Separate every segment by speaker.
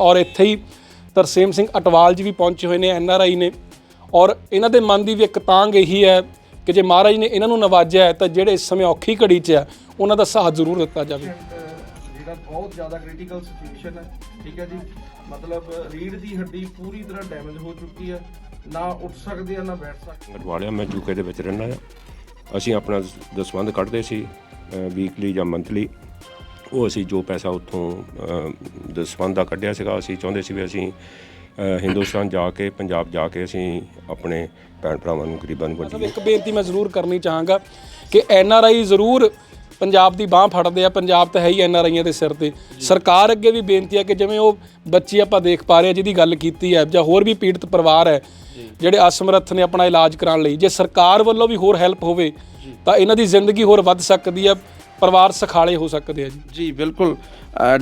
Speaker 1: ਔਰ ਇੱਥੇ ਹੀ ਤਰਸੇਮ ਸਿੰਘ ਅਟਵਾਲ ਜੀ ਵੀ ਪਹੁੰਚੇ ਹੋਏ ਨੇ ਐਨ ਆਰ ਆਈ ਨੇ। ਔਰ ਇਹਨਾਂ ਦੇ ਮਨ ਦੀ ਵੀ ਇੱਕ ਤਾਂਗ ਇਹੀ ਹੈ ਕਿ ਜੇ ਮਹਾਰਾਜ ਨੇ ਇਹਨਾਂ ਨੂੰ ਨਵਾਜਿਆ ਹੈ ਤਾਂ ਜਿਹੜੇ ਇਸ ਸਮੇਂ ਔਖੀ ਘੜੀ 'ਚ ਆ ਉਹਨਾਂ ਦਾ ਸਾਥ ਜ਼ਰੂਰ ਦਿੱਤਾ ਜਾਵੇ।
Speaker 2: ਜਿਹੜਾ ਬਹੁਤ ਜ਼ਿਆਦਾ ਕ੍ਰਿਟੀਕਲ ਸਿਚੁਏਸ਼ਨ ਹੈ ਠੀਕ ਹੈ ਜੀ? ਮਤਲਬ ਰੀੜ ਦੀ ਹੱਡੀ ਪੂਰੀ ਤਰ੍ਹਾਂ ਡੈਮੇਜ ਹੋ ਚੁੱਕੀ ਹੈ। ਨਾ ਉੱਠ ਸਕਦੇ ਆ ਨਾ ਬੈਠ ਸਕਦੇ।
Speaker 3: ਗੜਵਾਲਿਆ ਮੈਂ ਯੂਕੇ ਦੇ ਵਿੱਚ ਰਹਿੰਦਾ ਆ ਅਸੀਂ ਆਪਣਾ ਦਸਵੰਧ ਕੱਢਦੇ ਸੀ ਵੀਕਲੀ ਜਾਂ ਮੰਥਲੀ ਉਹ ਅਸੀਂ ਜੋ ਪੈਸਾ ਉੱਥੋਂ ਦਸਵੰਧ ਦਾ ਕੱਢਿਆ ਸੀਗਾ ਅਸੀਂ ਚਾਹੁੰਦੇ ਸੀ ਵੀ ਅਸੀਂ ਹਿੰਦੁਸਤਾਨ ਜਾ ਕੇ ਪੰਜਾਬ ਜਾ ਕੇ ਅਸੀਂ ਆਪਣੇ ਭੈਣ ਭਰਾਵਾਂ ਨੂੰ ਗਰੀਬਾਂ ਨੂੰ ਵੰਡੀਏ।
Speaker 1: ਇੱਕ ਬੇਨਤੀ ਮੈਂ ਜ਼ਰੂਰ ਕਰਨੀ ਚਾਹਾਂਗਾ ਕਿ ਐਨ ਆਰ ਆਈ ਜ਼ਰੂਰ ਪੰਜਾਬ ਦੀ ਬਾਹ ਫੜਦੇ ਆ ਪੰਜਾਬ ਤਾਂ ਹੈ ਹੀ ਐਨ ਆਰ ਆਈਆਂ ਦੇ ਸਿਰ ਤੇ। ਸਰਕਾਰ ਅੱਗੇ ਵੀ ਬੇਨਤੀ ਹੈ ਕਿ ਜਿਵੇਂ ਉਹ ਬੱਚੀ ਆਪਾਂ ਦੇਖ ਪਾ ਰਹੇ ਹਾਂ ਜਿਹਦੀ ਗੱਲ ਕੀਤੀ ਹੈ ਜਾਂ ਹੋਰ ਵੀ ਪੀੜਤ ਪਰਿਵਾਰ ਹੈ ਜਿਹੜੇ ਅਸਮਰੱਥ ਨੇ ਆਪਣਾ ਇਲਾਜ ਕਰਾਉਣ ਲਈ ਜੇ ਸਰਕਾਰ ਵੱਲੋਂ ਵੀ ਹੋਰ ਹੈਲਪ ਹੋਵੇ ਤਾਂ ਇਹਨਾਂ ਦੀ ਜ਼ਿੰਦਗੀ ਹੋਰ ਵੱਧ ਸਕਦੀ ਹੈ ਪਰਿਵਾਰ ਸਖਾਲੇ ਹੋ ਸਕਦੇ ਆ ਜੀ।
Speaker 2: ਜੀ ਬਿਲਕੁਲ।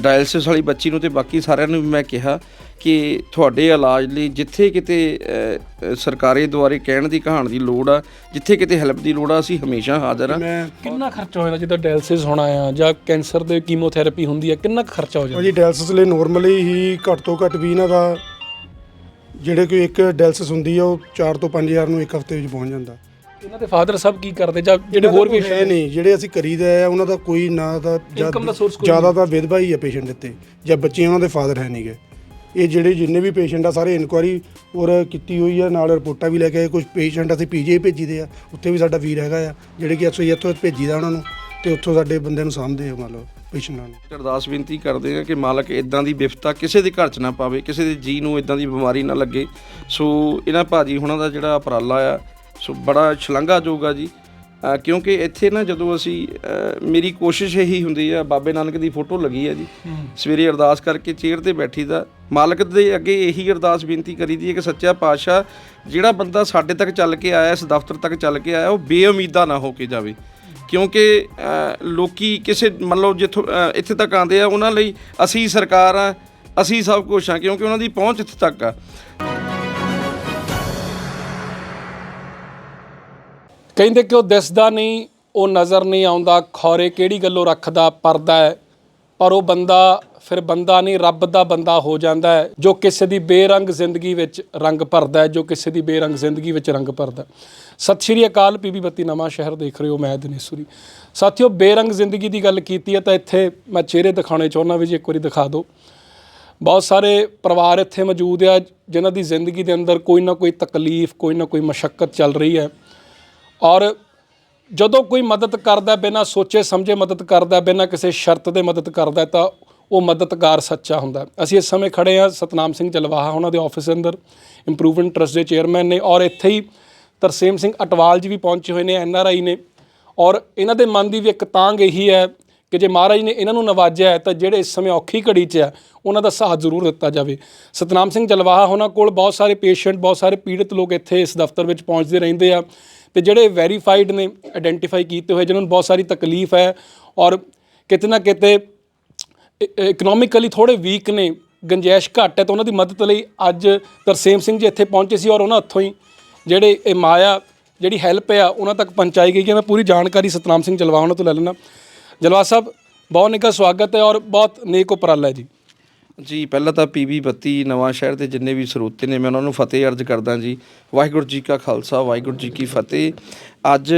Speaker 2: ਡਾਇਲਿਸਿਸ ਵਾਲੀ ਬੱਚੀ ਨੂੰ ਤੇ ਬਾਕੀ ਸਾਰਿਆਂ ਨੂੰ ਵੀ ਮੈਂ ਕਿਹਾ ਕਿ ਤੁਹਾਡੇ ਇਲਾਜ ਲਈ ਜਿੱਥੇ ਕਿਤੇ ਸਰਕਾਰੀ ਦੁਆਰੇ ਕਹਿਣ ਦੀ ਕਹਾਣ ਦੀ ਲੋੜ ਆ ਜਿੱਥੇ ਕਿਤੇ ਹੈਲਪ ਦੀ ਲੋੜ ਆ ਅਸੀਂ ਹਮੇਸ਼ਾ ਹਾਜ਼ਰ ਆ।
Speaker 1: ਕਿੰਨਾ ਖਰਚਾ ਹੋ ਜਾਂਦਾ ਜਿੱਦਾਂ ਡਾਇਲਿਸਿਸ ਹੋਣਾ ਆ ਜਾਂ ਕੈਂਸਰ ਦੇ ਕੀਮੋਥੈਰੇਪੀ ਹੁੰਦੀ ਹੈ ਕਿੰਨਾ ਕੁ ਖਰਚਾ ਹੋ ਜਾਂਦਾ?
Speaker 4: ਭਾਜੀ ਡਾਇਲਸਿਸ ਲਈ ਨਾਰਮਲੀ ਹੀ ਘੱਟ ਤੋਂ ਘੱਟ ਵੀ ਇਹਨਾਂ ਦਾ ਜਿਹੜੇ ਕੋਈ ਇੱਕ ਡਾਇਲਸਿਸ ਹੁੰਦੀ ਆ ਉਹ 4 ਤੋਂ 5000 ਨੂੰ ਇੱਕ ਹਫ਼ਤੇ ਵਿੱਚ ਪਹੁੰਚ ਜਾਂਦਾ।
Speaker 1: ਇਹਨਾਂ ਦੇ ਫਾਦਰ ਸਾਹਿਬ ਕੀ ਕਰਦੇ ਜਾਂ ਜਿਹੜੇ ਹੋਰ ਵੀ
Speaker 4: ਹੈ ਨਹੀਂ ਜਿਹੜੇ ਅਸੀਂ ਕਰੀਦਾ ਹੈ ਉਹਨਾਂ ਦਾ ਕੋਈ ਨਾ ਦਾ
Speaker 1: Income ਦਾ source ਕੋਈ
Speaker 4: ਜ਼ਿਆਦਾ ਤਾਂ ਵਿਧਵਾ ਹੀ ਆ ਪੇਸ਼ੈਂਟ ਇੱਥੇ ਜਾਂ ਬੱਚੇ ਉਹਨਾਂ ਦੇ ਫਾਦਰ ਹੈ ਨਹੀਂਗੇ ਇਹ ਜਿਹੜੇ ਜਿੰਨੇ ਵੀ ਪੇਸ਼ੈਂਟ ਆ ਸਾਰੇ ਇਨਕੁਆਰੀ ਔਰ ਕੀਤੀ ਹੋਈ ਆ ਨਾਲ ਰਿਪੋਰਟਾਂ ਵੀ ਲੈ ਕੇ ਆਏ ਕੁਝ ਪੇਸ਼ੈਂਟ ਅਸੀਂ ਪੀਜੀਆਈ ਭੇਜੀ ਦੇ ਆ ਉੱਥੇ ਵੀ ਸਾਡਾ ਵੀਰ ਹੈਗਾ ਆ ਜਿਹੜੇ ਕਿ ਅਸੀਂ ਇੱਥੋਂ ਭੇਜੀਦਾ ਉਹਨਾਂ ਨੂੰ ਤੇ ਉੱਥੋਂ ਸਾਡੇ ਬੰਦਿਆਂ ਨੂੰ ਸਾਂਭਦੇ ਆ ਮੰਨ ਲਓ ਪੇਸ਼ੈਂਟਾਂ ਨੂੰ
Speaker 2: ਅਰਦਾਸ ਬੇਨਤੀ ਕਰਦੇ ਆ ਕਿ ਮਾਲਕ ਇਦਾਂ ਦੀ ਵਿਫਤਾ ਕਿਸੇ ਦੇ ਘਰ 'ਚ ਨਾ ਪਾਵੇ ਕਿਸੇ ਦੇ ਜੀ ਨੂੰ ਇਦਾਂ ਦੀ ਬਿਮਾਰੀ ਨਾ ਲੱਗੇ। ਸੋ ਇਹਨਾਂ ਭਾਜੀ ਹੁਣਾਂ ਦਾ ਜਿਹੜਾ ਉਪਰਾਲਾ ਆ ਸੋ ਬੜਾ ਸ਼ਲਾਘਾਯੋਗ ਆ ਜੀ। ਕਿਉਂਕਿ ਇੱਥੇ ਨਾ ਜਦੋਂ ਅਸੀਂ ਮੇਰੀ ਕੋਸ਼ਿਸ਼ ਇਹੀ ਹੁੰਦੀ ਆ ਬਾਬੇ ਨਾਨਕ ਦੀ ਫੋਟੋ ਲੱਗੀ ਆ ਜੀ। ਸਵੇਰੇ ਅਰਦਾਸ ਕਰਕੇ ਚੇਅਰ ਤੇ ਬੈਠੀ ਦਾ ਮਾਲਕ ਦੇ ਅੱਗੇ ਇਹੀ ਅਰਦਾਸ ਬੇਨਤੀ ਕਰੀਦੀ ਹੈ ਕਿ ਸੱਚਾ ਪਾਤਸ਼ਾਹ ਜਿਹੜਾ ਬੰਦਾ ਸਾਡੇ ਤੱਕ ਚੱਲ ਕੇ ਆਇਆ ਇਸ ਦਫ਼ਤਰ ਤੱਕ ਚੱਲ ਕੇ ਆਇਆ ਉਹ ਬੇਉਮੀਦਾ ਨਾ ਹੋ ਕੇ ਜਾਵੇ। ਕਿਉਂਕਿ ਲੋਕੀ ਕਿਸੇ ਮੰਨ ਲਓ ਜਿੱਥੋਂ ਇੱਥੇ ਤੱਕ ਆਉਂਦੇ ਆ ਉਹਨਾਂ ਲਈ ਅਸੀਂ ਸਰਕਾਰ ਆ ਅਸੀਂ ਸਭ ਕੁਝ ਆ ਕਿਉਂਕਿ ਉਹਨਾਂ ਦੀ ਪਹੁੰਚ ਇੱਥੇ ਤੱਕ ਆ।
Speaker 1: ਕਹਿੰਦੇ ਕਿ ਉਹ ਦਿਸਦਾ ਨਹੀਂ, ਉਹ ਨਜ਼ਰ ਨਹੀਂ ਆਉਂਦਾ, ਖੌਰੇ ਕਿਹੜੀ ਗੱਲੋਂ ਰੱਖਦਾ, ਪਰਦਾ ਹੈ। ਪਰ ਉਹ ਬੰਦਾ, ਫਿਰ ਬੰਦਾ ਨਹੀਂ, ਰੱਬ ਦਾ ਬੰਦਾ ਹੋ ਜਾਂਦਾ ਹੈ, ਜੋ ਕਿਸੇ ਦੀ ਬੇਰੰਗ ਜ਼ਿੰਦਗੀ ਵਿੱਚ ਰੰਗ ਭਰਦਾ ਹੈ, ਜੋ ਕਿਸੇ ਦੀ ਬੇਰੰਗ ਜ਼ਿੰਦਗੀ ਵਿੱਚ ਰੰਗ ਭਰਦਾ ਸਤਿ ਸ਼੍ਰੀ ਅਕਾਲ, ਪੀਬੀ ਬੱਤੀ ਨਵਾਂ ਸ਼ਹਿਰ ਦੇਖ ਰਹੇ ਹੋ, ਮੈਂ ਦਿਨੇਸ਼ੂਰੀ। ਸਾਥੀਓ, ਬੇਰੰਗ ਜ਼ਿੰਦਗੀ ਦੀ ਗੱਲ ਕੀਤੀ ਹੈ ਤਾਂ ਇੱਥੇ ਮੈਂ ਚਿਹਰੇ ਦਿਖਾਉਣੇ ਚਾਹੁੰਦਾ ਵੀ ਜੀ, ਇੱਕ ਵਾਰੀ ਦਿਖਾ ਦਿਓ। ਬਹੁਤ ਸਾਰੇ ਪਰਿਵਾਰ ਇੱਥੇ ਮੌਜੂਦ ਆ, ਜਿਨ੍ਹਾਂ ਦੀ ਜ਼ਿੰਦਗੀ ਦੇ ਅੰਦਰ ਕੋਈ ਨਾ ਕੋਈ ਤਕਲੀਫ, ਕੋਈ ਨਾ ਕੋਈ ਮਸ਼ੱਕਤ ਚੱਲ ਰਹੀ ਹੈ। ਔਰ ਜਦੋਂ ਕੋਈ ਮਦਦ ਕਰਦਾ ਬਿਨਾਂ ਸੋਚੇ ਸਮਝੇ ਮਦਦ ਕਰਦਾ, ਬਿਨਾਂ ਕਿਸੇ ਸ਼ਰਤ ਦੇ ਮਦਦ ਕਰਦਾ, ਤਾਂ ਉਹ ਮਦਦਗਾਰ ਸੱਚਾ ਹੁੰਦਾ। ਅਸੀਂ ਇਸ ਸਮੇਂ ਖੜੇ ਆ ਸਤਨਾਮ ਸਿੰਘ ਜਲਵਾਹਾ ਉਹਨਾਂ ਦੇ ਆਫਿਸ ਅੰਦਰ ਇੰਪਰੂਵਮੈਂਟ ਟਰਸਟ ਦੇ ਚੇਅਰਮੈਨ ਨੇ, ਔਰ ਇੱਥੇ ਹੀ ਤਰਸੇਮ ਸਿੰਘ ਅਟਵਾਲ ਜੀ ਵੀ ਪਹੁੰਚੇ ਹੋਏ ਨੇ, ਐਨ ਆਰ ਆਈ ਨੇ। ਔਰ ਇਹਨਾਂ ਦੇ ਮਨ ਦੀ ਵੀ ਇੱਕ ਤਾਂਗ ਇਹੀ ਹੈ ਕਿ ਜੇ ਮਹਾਰਾਜ ਨੇ ਇਹਨਾਂ ਨੂੰ ਨਵਾਜਿਆ ਹੈ, ਤਾਂ ਜਿਹੜੇ ਇਸ ਸਮੇਂ ਔਖੀ ਘੜੀ 'ਚ ਆ ਉਹਨਾਂ ਦਾ ਸਾਥ ਜ਼ਰੂਰ ਦਿੱਤਾ ਜਾਵੇ। ਸਤਨਾਮ ਸਿੰਘ ਜਲਵਾਹਾ ਉਹਨਾਂ ਕੋਲ ਬਹੁਤ ਸਾਰੇ ਪੇਸ਼ੈਂਟ ਬਹੁਤ ਸਾਰੇ ਪੀੜਤ ਲੋਕ ਇੱਥੇ ਇਸ ਦਫ਼ਤਰ ਵਿੱਚ ਪਹੁੰਚਦੇ ਰਹਿੰਦੇ ਆ। ਤੇ ਜਿਹੜੇ ਵੈਰੀਫਾਈਡ ਨੇ ਆਇਡੈਂਟੀਫਾਈ ਕੀਤੇ ਹੋਏ ਜਿਨ੍ਹਾਂ ਨੂੰ ਬਹੁਤ ਸਾਰੀ ਤਕਲੀਫ ਹੈ ਔਰ ਕਿਤੇ ਨਾ ਕਿਤੇ ਇਕਨੋਮਿਕਲੀ ਥੋੜੇ ਵੀਕ ਨੇ, ਗੰਜੈਸ਼ ਘੱਟ ਹੈ, ਤਾਂ ਉਹਨਾਂ ਦੀ ਮਦਦ ਲਈ ਅੱਜ ਤਰਸੇਮ ਸਿੰਘ ਜੀ ਇੱਥੇ ਪਹੁੰਚੇ ਸੀ ਔਰ ਉਹਨਾਂ ਹੱਥੋਂ ਹੀ ਜਿਹੜੇ ਇਹ ਮਾਇਆ, ਜਿਹੜੀ ਹੈਲਪ ਆ ਉਹਨਾਂ ਤੱਕ ਪਹੁੰਚਾਈ ਗਈ ਹੈ। ਮੈਂ ਪੂਰੀ ਜਾਣਕਾਰੀ ਸਤਨਾਮ ਸਿੰਘ ਜਲਵਾ ਉਹਨਾਂ ਤੋਂ ਲੈ ਲੈਣਾ ਜਲਵਾ ਸਾਹਿਬ, ਬਹੁਤ ਨਿੱਘਾ ਸਵਾਗਤ ਹੈ ਔਰ ਬਹੁਤ ਨੇਕ ਉਪਰਾਲਾ ਹੈ ਜੀ।
Speaker 2: ਜੀ ਪਹਿਲਾਂ ਤਾਂ ਪੀਬੀ ਬੱਤੀ ਨਵਾਂ ਸ਼ਹਿਰ ਦੇ ਜਿੰਨੇ ਵੀ ਸਰੋਤੇ ਨੇ ਮੈਂ ਉਹਨਾਂ ਨੂੰ ਫਤਿਹ ਅਰਜ਼ ਕਰਦਾ ਜੀ। ਵਾਹਿਗੁਰੂ ਜੀ ਕਾ ਖਾਲਸਾ ਵਾਹਿਗੁਰੂ ਜੀ ਕੀ ਫਤਿਹ। ਅੱਜ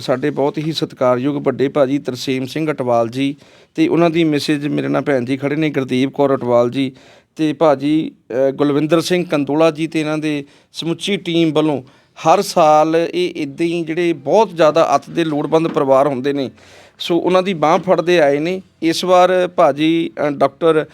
Speaker 2: ਸਾਡੇ ਬਹੁਤ ਹੀ ਸਤਿਕਾਰਯੋਗ ਵੱਡੇ ਭਾਜੀ ਤਰਸੇਮ ਸਿੰਘ ਅਟਵਾਲ ਜੀ ਤੇ ਉਹਨਾਂ ਦੀ ਮੈਸੇਜ ਮੇਰੇ ਨਾਲ ਭੈਣ ਜੀ ਖੜੇ ਨੇ ਗੁਰਦੀਪ ਕੌਰ ਅਟਵਾਲ ਜੀ ਤੇ ਭਾਜੀ ਅ, ਗੁਲਵਿੰਦਰ ਸਿੰਘ ਕੰਦੋਲਾ ਜੀ ਤੇ ਇਹਨਾਂ ਦੇ ਸਮੁੱਚੀ ਟੀਮ ਵੱਲੋਂ ਹਰ ਸਾਲ ਇਹ ਇਦਾਂ ਹੀ ਜਿਹੜੇ ਬਹੁਤ ਜ਼ਿਆਦਾ ਅੱਤ ਦੇ ਲੋੜਵੰਦ ਪਰਿਵਾਰ ਹੁੰਦੇ ਨੇ ਸੋ ਉਹਨਾਂ ਦੀ ਬਾਹ ਫੜਦੇ ਆਏ ਨੇ। ਇਸ ਵਾਰ ਭਾਜੀ ਅ, ਡਾਕਟਰ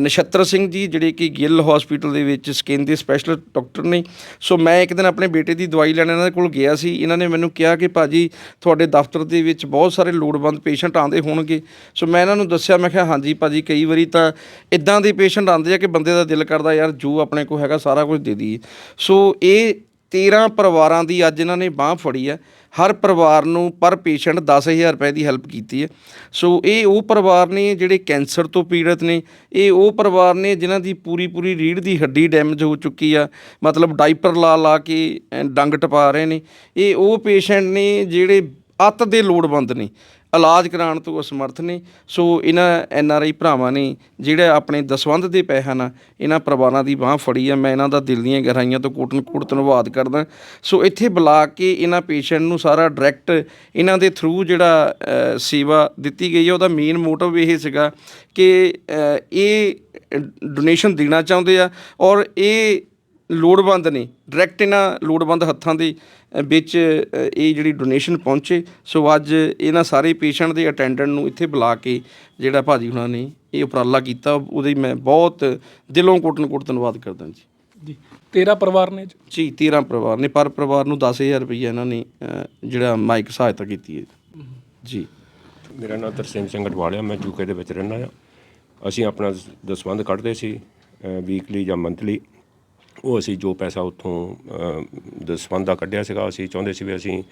Speaker 2: ਨਛੱਤਰ ਸਿੰਘ ਜੀ, ਜਿਹੜੇ ਕਿ ਗਿੱਲ ਹਸਪੀਟਲ ਦੇ ਵਿੱਚ ਸਕਿਨ ਦੇ ਸਪੈਸ਼ਲ ਡਾਕਟਰ ਨੇ। ਸੋ ਮੈਂ ਇੱਕ ਦਿਨ ਆਪਣੇ ਬੇਟੇ ਦੀ ਦਵਾਈ ਲੈਣ ਇਹਨਾਂ ਦੇ ਕੋਲ ਗਿਆ ਸੀ। ਇਹਨਾਂ ਨੇ ਮੈਨੂੰ ਕਿਹਾ ਕਿ ਭਾਜੀ, ਤੁਹਾਡੇ ਦਫ਼ਤਰ ਦੇ ਵਿੱਚ ਬਹੁਤ ਸਾਰੇ ਲੋੜਵੰਦ ਪੇਸ਼ੈਂਟ ਆਉਂਦੇ ਹੋਣਗੇ। ਸੋ ਮੈਂ ਇਹਨਾਂ ਨੂੰ ਦੱਸਿਆ, ਮੈਂ ਕਿਹਾ, ਹਾਂਜੀ ਭਾਜੀ, ਕਈ ਵਾਰੀ ਤਾਂ ਇਦਾਂ ਦੇ ਪੇਸ਼ੈਂਟ ਆਉਂਦੇ ਆ ਕਿ ਬੰਦੇ ਦਾ ਦਿਲ ਕਰਦਾ, ਯਾਰ, ਜੋ ਆਪਣੇ ਕੋਲ ਹੈਗਾ, ਸਾਰਾ ਕੁਝ ਦੇ ਦਈਏ। ਸੋ ਇਹ 13 ਪਰਿਵਾਰਾਂ ਦੀ ਅੱਜ ਇਹਨਾਂ ਨੇ ਬਾਹ ਫੜੀ ਹੈ। ਹਰ ਪਰਿਵਾਰ ਨੂੰ ਪਰ ਪੇਸ਼ੈਂਟ 10000 ਰੁਪਏ ਦੀ ਹੈਲਪ ਕੀਤੀ ਹੈ। ਸੋ ਇਹ ਉਹ ਪਰਿਵਾਰ ਨੇ ਜਿਹੜੇ ਕੈਂਸਰ ਤੋਂ ਪੀੜਤ ਨੇ, ਇਹ ਉਹ ਪਰਿਵਾਰ ਨੇ ਜਿਨ੍ਹਾਂ ਦੀ ਪੂਰੀ ਪੂਰੀ ਰੀੜ੍ਹ ਦੀ ਹੱਡੀ ਡੈਮੇਜ ਹੋ ਚੁੱਕੀ ਆ। ਮਤਲਬ ਡਾਈਪਰ ਲਾ ਲਾ ਕੇ ਡੰਗ ਟਪਾ ਰਹੇ ਨੇ। ਇਹ ਉਹ ਪੇਸ਼ੈਂਟ ਨੇ ਜਿਹੜੇ ਅੱਤ ਦੇ ਲੋੜਵੰਦ ਨੇ। ਇਲਾਜ ਕਰਾਉਣ ਤੋਂ ਅਸਮਰਥ ਨੇ। ਸੋ ਇਹਨਾਂ ਐਨ ਆਰ ਆਈ ਭਰਾਵਾਂ ਨੇ ਜਿਹੜਾ ਆਪਣੇ ਦਸਵੰਧ ਦੇ ਪੈਸੇ ਹਨ, ਇਹਨਾਂ ਪਰਿਵਾਰਾਂ ਦੀ ਬਾਹ ਫੜੀ ਆ। ਮੈਂ ਇਹਨਾਂ ਦਾ ਦਿਲ ਦੀਆਂ ਗਹਿਰਾਈਆਂ ਤੋਂ ਕੋਟਨ ਕੋਟ ਧੰਨਵਾਦ ਕਰਦਾ। ਸੋ ਇੱਥੇ ਬੁਲਾ ਕੇ ਇਹਨਾਂ ਪੇਸ਼ੈਂਟ ਨੂੰ ਸਾਰਾ ਡਾਇਰੈਕਟ ਇਹਨਾਂ ਦੇ ਥਰੂ ਜਿਹੜਾ ਸੇਵਾ ਦਿੱਤੀ ਗਈ ਹੈ ਉਹਦਾ ਮੇਨ ਮੋਟਿਵ ਇਹ ਸੀਗਾ ਕਿ ਇਹ ਡੋਨੇਸ਼ਨ ਦੇਣਾ ਚਾਹੁੰਦੇ ਆ। ਔਰ ਇਹ ਲੋੜਵੰਦ ਨੇ। ਡਾਇਰੈਕਟ ਇਹਨਾਂ ਲੋੜਵੰਦ ਹੱਥਾਂ ਦੇ ਵਿੱਚ ਇਹ ਜਿਹੜੀ ਡੋਨੇਸ਼ਨ ਪਹੁੰਚੇ। ਸੋ ਅੱਜ ਇਹਨਾਂ ਸਾਰੇ ਪੇਸ਼ੈਂਟ ਦੇ ਅਟੈਂਡੈਂਟ ਨੂੰ ਇੱਥੇ ਬੁਲਾ ਕੇ ਜਿਹੜਾ ਭਾਜੀ ਹੁਣਾਂ ਨੇ ਇਹ ਉਪਰਾਲਾ ਕੀਤਾ। ਉਹਦੀ ਮੈਂ ਬਹੁਤ ਦਿਲੋਂ ਕੋਟਨ ਕੋਟ ਧੰਨਵਾਦ ਕਰਦਾ ਜੀ।
Speaker 1: ਜੀ। ਤੇਰਾ ਪਰਿਵਾਰ ਨੇ ਜੀ?
Speaker 2: ਜੀ 13 ਪਰਿਵਾਰ ਨੇ। ਪਰ ਪਰਿਵਾਰ ਨੂੰ 10000 ਰੁਪਏ ਇਹਨਾਂ ਨੇ ਜਿਹੜਾ ਮਾਈਕ ਸਹਾਇਤਾ ਕੀਤੀ ਹੈ। ਜੀ।
Speaker 3: ਮੇਰਾ ਨਾਮ ਤਰਸੇਮ ਸਿੰਘ ਅਟਵਾਲਿਆ ਮੈਂ ਯੂਕੇ ਦੇ ਵਿੱਚ ਰਹਿੰਦਾ ਆ। ਅਸੀਂ ਆਪਣਾ ਦ- ਦਸਵੰਧ ਕੱਢਦੇ ਸੀ ਵੀਕਲੀ ਜਾਂ ਮੰਥਲੀ ਉਹ ਅਸੀਂ ਜੋ ਪੈਸਾ ਉੱਥੋਂ ਅ, ਦਸਵੰਧ ਦਾ ਕੱਢਿਆ ਸੀਗਾ ਅਸੀਂ ਚਾਹੁੰਦੇ ਸੀ ਵੀ ਅਸੀਂ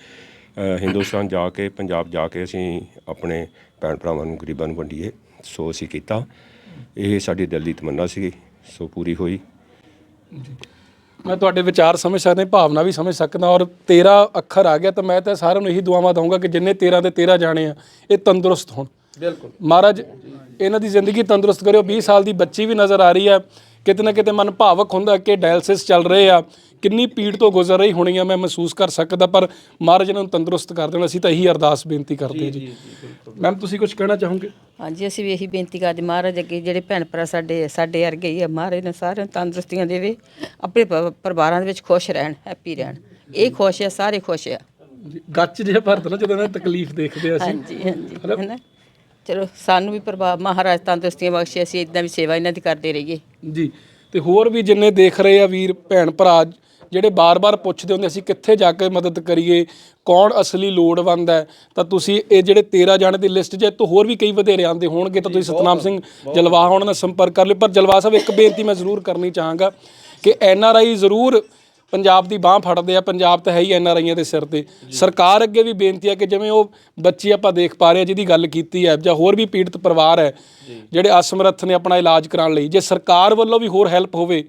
Speaker 3: ਹਿੰਦੁਸਤਾਨ ਜਾ ਕੇ ਪੰਜਾਬ ਜਾ ਕੇ ਅਸੀਂ ਆਪਣੇ ਭੈਣ ਭਰਾਵਾਂ ਨੂੰ ਗਰੀਬਾਂ ਨੂੰ ਵੰਡੀਏ। ਸੋ ਅਸੀਂ ਕੀਤਾ। ਇਹ ਸਾਡੀ ਦਿਲ ਦੀ ਤਮੰਨਾ ਸੀ ਸੋ ਪੂਰੀ ਹੋਈ।
Speaker 1: ਮੈਂ ਤੁਹਾਡੇ ਵਿਚਾਰ ਸਮਝ ਸਕਦਾ ਭਾਵਨਾ ਵੀ ਸਮਝ ਸਕਦਾ ਔਰ ਤੇਰਾ ਅੱਖਰ ਆ ਗਿਆ ਤਾਂ ਮੈਂ ਤਾਂ ਸਾਰਿਆਂ ਨੂੰ ਇਹੀ ਦੁਆਵਾਂ ਦਊਂਗਾ ਕਿ ਜਿੰਨੇ 13 ਦੇ 13 ਜਾਣੇ ਆ ਇਹ ਤੰਦਰੁਸਤ ਹੋਣ। ਬਿਲਕੁਲ। ਮਹਾਰਾਜ ਇਹਨਾਂ ਦੀ ਜ਼ਿੰਦਗੀ ਤੰਦਰੁਸਤ ਕਰਿਓ। 20 ਸਾਲ ਦੀ ਬੱਚੀ ਵੀ ਨਜ਼ਰ ਆ ਰਹੀ ਆ ਕਿਤੇ ਨਾ ਕਿਤੇ ਮਨ ਭਾਵਕ ਹੁੰਦਾ ਕਿ ਡਾਇਲਸਿਸ ਚੱਲ ਰਹੇ ਆ। ਕਿੰਨੀ ਪੀੜ ਤੋਂ ਗੁਜ਼ਰ ਰਹੀ ਹੋਣੀ ਆ ਮੈਂ ਮਹਿਸੂਸ ਕਰ ਸਕਦਾ ਪਰ ਮਹਾਰਾਜ ਇਹਨਾਂ ਨੂੰ ਤੰਦਰੁਸਤ ਕਰ ਦੇਣ ਅਸੀਂ ਤਾਂ ਇਹੀ ਅਰਦਾਸ ਬੇਨਤੀ ਕਰਦੇ ਹਾਂ ਜੀ। ਮੈਮ ਤੁਸੀਂ ਕੁਝ ਕਹਿਣਾ ਚਾਹੋਗੇ?
Speaker 5: ਹਾਂਜੀ ਅਸੀਂ ਵੀ ਇਹੀ ਬੇਨਤੀ ਕਰਦੇ ਮਹਾਰਾਜ ਅੱਗੇ ਜਿਹੜੇ ਭੈਣ ਭਰਾ ਸਾਡੇ ਸਾਡੇ ਵਰਗੇ ਹੀ ਆ ਮਹਾਰਾਜ ਨੇ ਸਾਰਿਆਂ ਨੂੰ ਤੰਦਰੁਸਤੀਆਂ ਦੇਵੇ ਆਪਣੇ ਪਰਿਵਾਰਾਂ ਦੇ ਵਿੱਚ ਖੁਸ਼ ਰਹਿਣ ਹੈਪੀ ਰਹਿਣ। ਇਹ ਖੁਸ਼ ਆ ਸਾਰੇ ਖੁਸ਼ ਆ।
Speaker 1: ਗੱਚ ਜਿਹਾ ਭਰਦਾ ਨਾ ਜਦੋਂ ਇਹਨਾਂ ਤਕਲੀਫ ਦੇਖਦੇ ਆ ਅਸੀਂ।
Speaker 5: ਹਾਂਜੀ ਹਾਂਜੀ ਹੈਨਾ ਚਲੋ ਸਾਨੂੰ ਵੀ ਪਰਿਵਾਰ ਮਹਾਰਾਜ ਤੰਦਰੁਸਤੀਆਂ ਬਖਸ਼ੇ ਅਸੀਂ ਇਦਾਂ ਵੀ ਸੇਵਾ ਇਹਨਾਂ ਦੀ ਕਰਦੇ ਰਹੀਏ।
Speaker 1: ਜੀ ਤੇ ਹੋਰ ਵੀ ਜਿੰਨੇ ਦੇਖ ਰਹੇ ਆ ਵੀਰ ਭੈਣ ਭਰਾ ਜਿਹੜੇ ਬਾਰ-ਬਾਰ ਪੁੱਛਦੇ ਹੁੰਦੇ ਅਸੀਂ ਕਿੱਥੇ ਜਾ ਕੇ ਮਦਦ ਕਰੀਏ ਕੌਣ ਅਸਲੀ ਲੋੜਵੰਦ ਹੈ ਤਾਂ ਤੁਸੀਂ ਇਹ ਜਿਹੜੇ 13 ਜਾਣੇ ਦੀ ਲਿਸਟ 'ਚ ਇਹ ਤੋਂ ਹੋਰ ਵੀ ਕਈ ਵਧੇਰੇ ਆਉਂਦੇ ਹੋਣਗੇ ਤਾਂ ਤੁਸੀਂ ਸਤਨਾਮ ਸਿੰਘ ਜਲਵਾਹ ਉਹਨਾਂ ਨਾਲ ਸੰਪਰਕ ਕਰ ਲਿਓ ਪਰ ਜਲਵਾਹ ਸਾਹਿਬ ਇੱਕ ਬੇਨਤੀ ਮੈਂ ਜ਼ਰੂਰ ਕਰਨੀ ਚਾਹਾਂਗਾ ਕਿ ਐਨ ਆਰ ਆਈ ਜ਼ਰੂਰ ਪੰਜਾਬ ਦੀ ਬਾਹ ਫੜਦੇ ਆ ਪੰਜਾਬ ਤਾਂ ਹੈ ਹੀ ਐਨ ਆਰ ਆਈਆਂ ਦੇ ਸਿਰ ਤੇ। ਸਰਕਾਰ ਅੱਗੇ ਵੀ ਬੇਨਤੀ ਹੈ ਕਿ ਜਿਵੇਂ ਉਹ ਬੱਚੀ ਆਪਾਂ ਦੇਖ ਪਾ ਰਹੇ ਆ ਜਿਹਦੀ ਗੱਲ ਕੀਤੀ ਹੈ ਜਾਂ ਹੋਰ ਵੀ ਪੀੜਤ ਪਰਿਵਾਰ ਹੈ ਜਿਹੜੇ ਅਸਮਰੱਥ ਨੇ ਆਪਣਾ ਇਲਾਜ ਕਰਾਉਣ ਲਈ। ਜੇ ਸਰਕਾਰ ਵੱਲੋਂ ਵੀ ਹੋਰ ਹੈਲਪ ਹੋਵੇ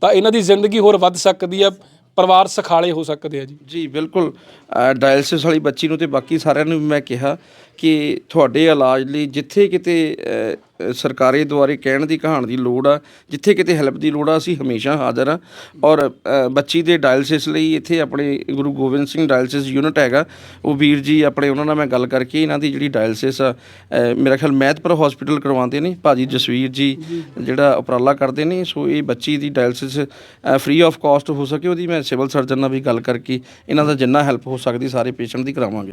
Speaker 1: ਤਾਂ ਇਹਨਾਂ ਦੀ ਜ਼ਿੰਦਗੀ ਹੋਰ ਵੱਧ ਸਕਦੀ ਹੈ ਪਰਿਵਾਰ ਸਖਾਲੇ ਹੋ ਸਕਦੇ ਆ ਜੀ।
Speaker 2: ਜੀ ਬਿਲਕੁਲ। ਡਾਇਲਸਿਸ ਵਾਲੀ ਬੱਚੀ ਨੂੰ ਤੇ ਬਾਕੀ ਸਾਰਿਆਂ ਨੂੰ ਵੀ ਮੈਂ ਕਿਹਾ ਕਿ ਤੁਹਾਡੇ ਇਲਾਜ ਲਈ ਜਿੱਥੇ ਕਿਤੇ ਸਰਕਾਰੀ ਦੁਆਰੇ ਕਹਿਣ ਦੀ ਕਹਾਣ ਦੀ ਲੋੜ ਆ, ਜਿੱਥੇ ਕਿਤੇ ਹੈਲਪ ਦੀ ਲੋੜ ਆ, ਅਸੀਂ ਹਮੇਸ਼ਾ ਹਾਜ਼ਰ ਆ। ਔਰ ਬੱਚੀ ਦੇ ਡਾਇਲਸਿਸ ਲਈ ਇੱਥੇ ਆਪਣੇ ਗੁਰੂ ਗੋਬਿੰਦ ਸਿੰਘ ਡਾਇਲਸਿਸ ਯੂਨਿਟ ਹੈਗਾ। ਉਹ ਵੀਰ ਜੀ ਆਪਣੇ ਉਹਨਾਂ ਨਾਲ ਮੈਂ ਗੱਲ ਕਰਕੇ ਇਹਨਾਂ ਦੀ ਜਿਹੜੀ ਡਾਇਲਸਿਸ ਆ ਮੇਰਾ ਖਿਆਲ ਮਹਿਤਪੁਰ ਹਸਪੀਟਲ ਕਰਵਾਉਂਦੇ ਨੇ, ਭਾਜੀ ਜਸਵੀਰ ਜੀ, ਜਿਹੜਾ ਉਪਰਾਲਾ ਕਰਦੇ ਨੇ। ਸੋ ਇਹ ਬੱਚੀ ਦੀ ਡਾਇਲਸਿਸ ਫ੍ਰੀ ਆਫ ਕਾਸਟ ਹੋ ਸਕੇ, ਉਹਦੀ ਮੈਂ ਸਿਵਲ ਸਰਜਨ ਨਾਲ ਵੀ ਗੱਲ ਕਰਕੇ ਇਹਨਾਂ ਦਾ ਜਿੰਨਾ ਹੈਲਪ ਹੋ ਸਕਦੀ, ਸਾਰੇ ਪੇਸ਼ੈਂਟ ਦੀ ਕਰਾਵਾਂਗੇ।